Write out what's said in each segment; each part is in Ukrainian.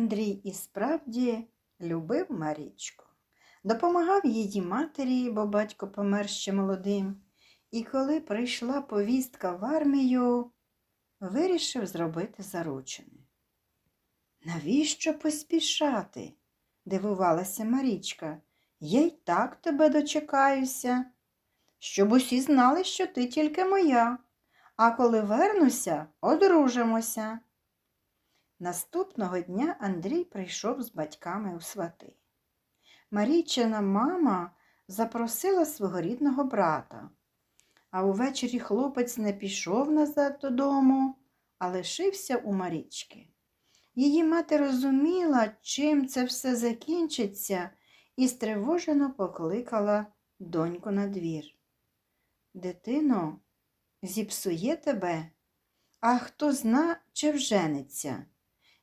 Андрій і справді любив Марічку, допомагав її матері, бо батько помер ще молодим, і коли прийшла повістка в армію, вирішив зробити заручини. Навіщо поспішати? дивувалася Марічка. Я й так тебе дочекаюся, щоб усі знали, що ти тільки моя, а коли вернуся, одружимося. Наступного дня Андрій прийшов з батьками у свати. Марійчина мама запросила свого рідного брата, а увечері хлопець не пішов назад додому, а лишився у Марічки. Її мати розуміла, чим це все закінчиться, і стривожено покликала доньку на двір. Дитино, зіпсує тебе, а хто зна, чи вжениться.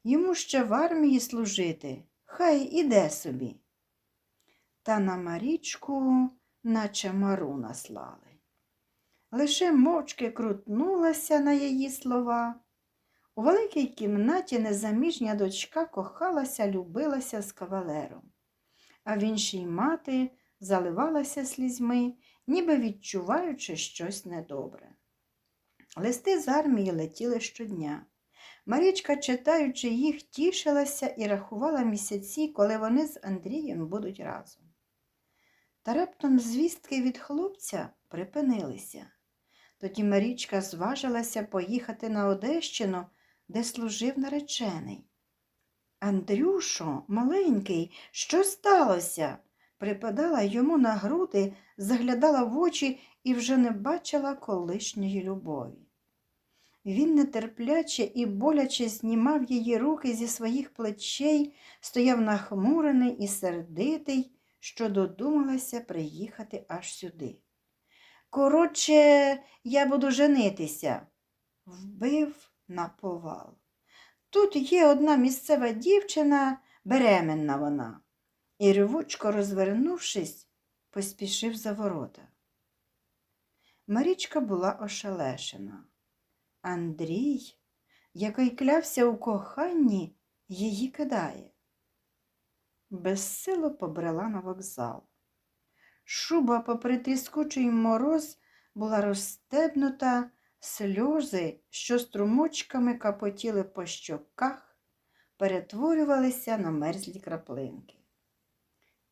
Йому ще в армії служити, хай іде собі. Та на Марічку, наче мару наслали. Лише мовчки крутнулася на її слова. У великій кімнаті незаміжня дочка кохалася, любилася з кавалером, а в іншій мати заливалася слізьми, ніби відчуваючи щось недобре. Листи з армії летіли щодня. Марічка, читаючи їх, тішилася і рахувала місяці, коли вони з Андрієм будуть разом. Та раптом звістки від хлопця припинилися. Тоді Марічка зважилася поїхати на Одещину, де служив наречений. Андрюшо, маленький, що сталося? Припадала йому на груди, заглядала в очі і вже не бачила колишньої любові. Він нетерпляче і боляче знімав її руки зі своїх плечей, стояв нахмурений і сердитий, що додумалася приїхати аж сюди. Коротше, я буду женитися, вбив на повал. Тут є одна місцева дівчина, беременна вона, і рвучко розвернувшись, поспішив за ворота. Марічка була ошелешена. Андрій, який клявся у коханні, її кидає. Безсило побрела на вокзал. Шуба, попри тріскучий мороз, була розстебнута, сльози, що струмочками капотіли по щоках, перетворювалися на мерзлі краплинки.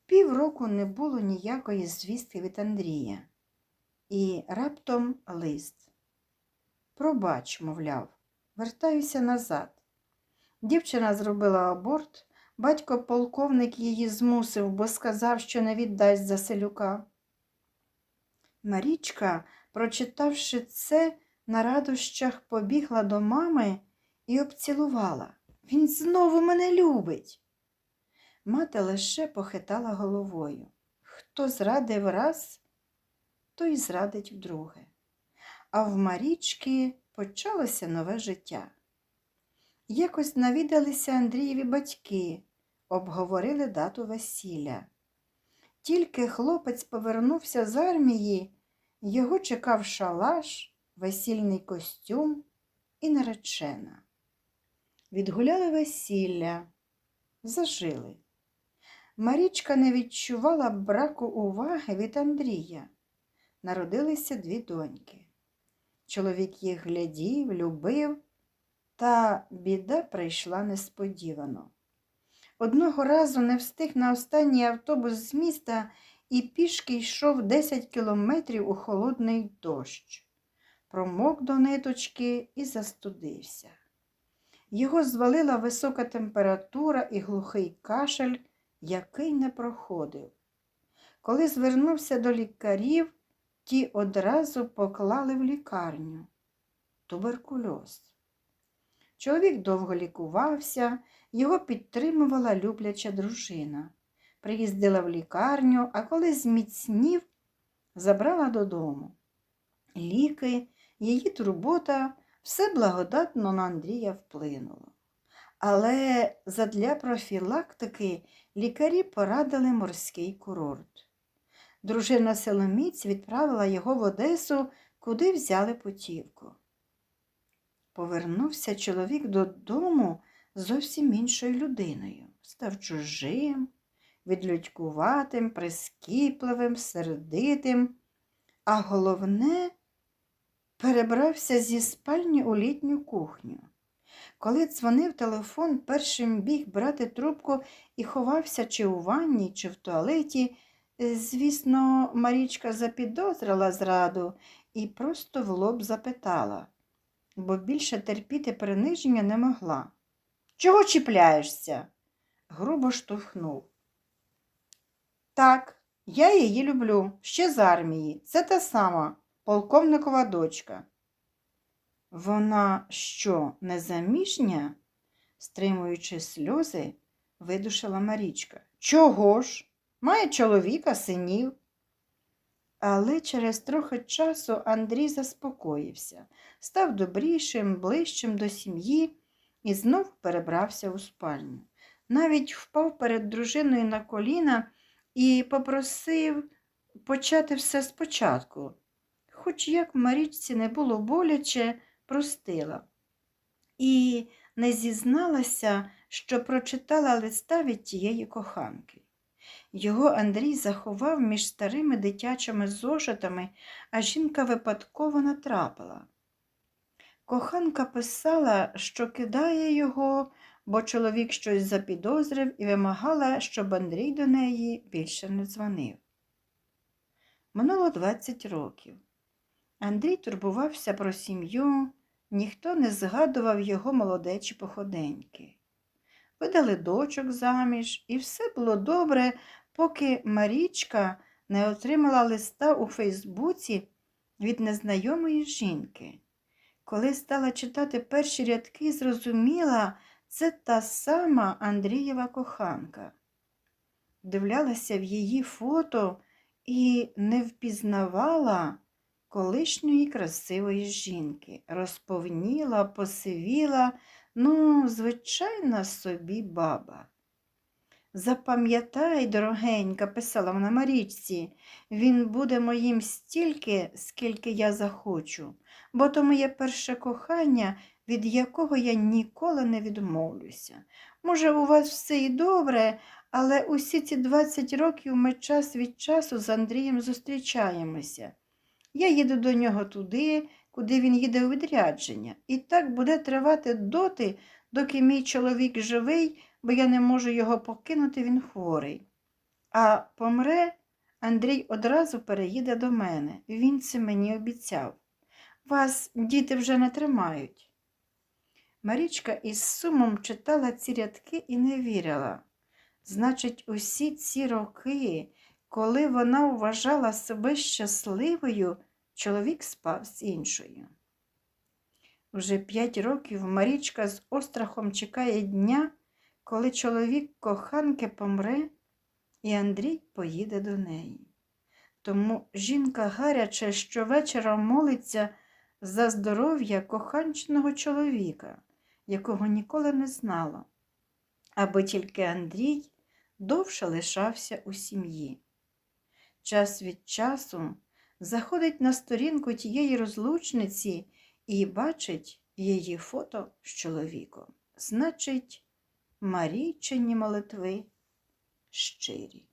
Півроку не було ніякої звістки від Андрія, і раптом лист. Пробач, мовляв, вертаюся назад. Дівчина зробила аборт, батько полковник її змусив, бо сказав, що не віддасть за селюка. Марічка, прочитавши це, на радощах побігла до мами і обцілувала. Він знову мене любить. Мати лише похитала головою. Хто зрадив раз, той зрадить вдруге а в Марічки почалося нове життя. Якось навідалися Андрієві батьки, обговорили дату весілля. Тільки хлопець повернувся з армії, його чекав шалаш, весільний костюм і наречена. Відгуляли весілля, зажили. Марічка не відчувала браку уваги від Андрія. Народилися дві доньки. Чоловік їх глядів, любив, та біда прийшла несподівано. Одного разу не встиг на останній автобус з міста і пішки йшов 10 кілометрів у холодний дощ. Промок до ниточки і застудився. Його звалила висока температура і глухий кашель, який не проходив. Коли звернувся до лікарів, ті одразу поклали в лікарню. Туберкульоз. Чоловік довго лікувався, його підтримувала любляча дружина. Приїздила в лікарню, а коли зміцнів, забрала додому. Ліки, її турбота, все благодатно на Андрія вплинуло. Але задля профілактики лікарі порадили морський курорт. Дружина Соломіць відправила його в Одесу, куди взяли путівку. Повернувся чоловік додому зовсім іншою людиною, став чужим, відлюдькуватим, прискіпливим, сердитим, а головне, перебрався зі спальні у літню кухню. Коли дзвонив телефон, першим біг брати трубку і ховався чи у ванні, чи в туалеті. Звісно, Марічка запідозрила зраду і просто в лоб запитала, бо більше терпіти приниження не могла. Чого чіпляєшся? грубо штовхнув. Так, я її люблю, ще з армії. Це та сама полковникова дочка. Вона що, незаміжня? стримуючи сльози, видушила Марічка. Чого ж? Має чоловіка, синів. Але через трохи часу Андрій заспокоївся, став добрішим, ближчим до сім'ї і знов перебрався у спальню. Навіть впав перед дружиною на коліна і попросив почати все спочатку. Хоч як Марічці не було боляче, простила. І не зізналася, що прочитала листа від тієї коханки. Його Андрій заховав між старими дитячими зошитами, а жінка випадково натрапила. Коханка писала, що кидає його, бо чоловік щось запідозрив і вимагала, щоб Андрій до неї більше не дзвонив. Минуло 20 років. Андрій турбувався про сім'ю, ніхто не згадував його молодечі походеньки. Видали дочок заміж, і все було добре, поки Марічка не отримала листа у Фейсбуці від незнайомої жінки. Коли стала читати перші рядки, зрозуміла, це та сама Андрієва коханка. Дивлялася в її фото і не впізнавала колишньої красивої жінки, розповніла, посивіла, ну, звичайна собі баба. Запам'ятай, дорогенька, писала вона Марічці, він буде моїм стільки, скільки я захочу, бо то моє перше кохання, від якого я ніколи не відмовлюся. Може, у вас все і добре, але усі ці 20 років ми час від часу з Андрієм зустрічаємося. Я їду до нього туди, куди він їде у відрядження, і так буде тривати доти, доки мій чоловік живий, бо я не можу його покинути, він хворий. А помре, Андрій одразу переїде до мене. Він це мені обіцяв. Вас діти вже не тримають. Марічка із сумом читала ці рядки і не вірила. Значить, усі ці роки, коли вона вважала себе щасливою, чоловік спав з іншою. Вже п'ять років Марічка з острахом чекає дня, коли чоловік коханки помре, і Андрій поїде до неї. Тому жінка гаряче щовечора молиться за здоров'я коханченого чоловіка, якого ніколи не знала, аби тільки Андрій довше лишався у сім'ї. Час від часу заходить на сторінку тієї розлучниці і бачить її фото з чоловіком. Значить, Марійчині молитви щирі.